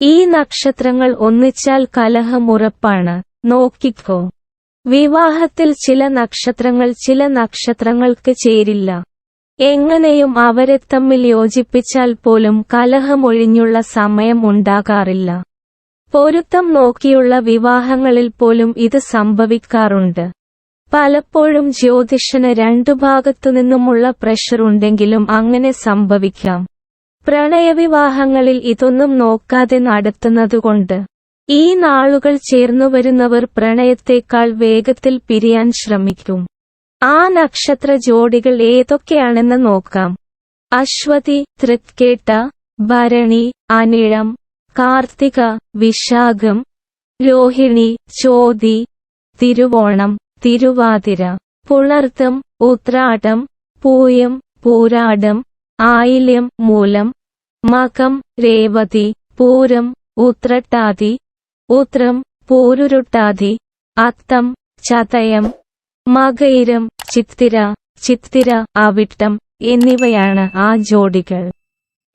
ഈ നക്ഷത്രങ്ങൾ ഒന്നിച്ചാൽ കലഹമുറപ്പാണ്. നോക്കിക്കോ. വിവാഹത്തിൽ ചില നക്ഷത്രങ്ങൾ ചില നക്ഷത്രങ്ങൾക്ക് ചേരില്ല. എങ്ങനെയും അവരെ തമ്മിൽ യോജിപ്പിച്ചാൽ പോലും കലഹമൊഴിഞ്ഞുള്ള സമയം ഉണ്ടാകാറില്ല. പൊരുത്തം നോക്കിയുള്ള വിവാഹങ്ങളിൽ പോലും ഇത് സംഭവിക്കാറുണ്ട്. പലപ്പോഴും ജ്യോതിഷന് രണ്ടു ഭാഗത്തുനിന്നുമുള്ള പ്രഷർ ഉണ്ടെങ്കിലും അങ്ങനെ സംഭവിക്കാം. പ്രണയവിവാഹങ്ങളിൽ ഇതൊന്നും നോക്കാതെ നടത്തുന്നതുകൊണ്ട് ഈ നാളുകൾ ചേർന്നുവരുന്നവർ പ്രണയത്തേക്കാൾ വേഗത്തിൽ പിരിയാൻ ശ്രമിക്കും. ആ നക്ഷത്ര ജോഡികൾ ഏതൊക്കെയാണെന്ന് നോക്കാം. അശ്വതി തൃക്കേട്ട ഭരണി അനിഴം കാർത്തിക വിശാഖം രോഹിണി ചോതി തിരുവോണം തിരുവാതിര പുണർത്തം ഉത്രാടം പൂയം പൂരാടം ആയില്യം മൂലം മകം രേവതി പൂരം ഉത്രട്ടാതി ഉത്രം പൂരുരുട്ടാതി അത്തം ചതയം മകയിരം ചിത്തിര ചിത്തിര അവിട്ടം എന്നിവയാണ് ആ ജോഡികൾ.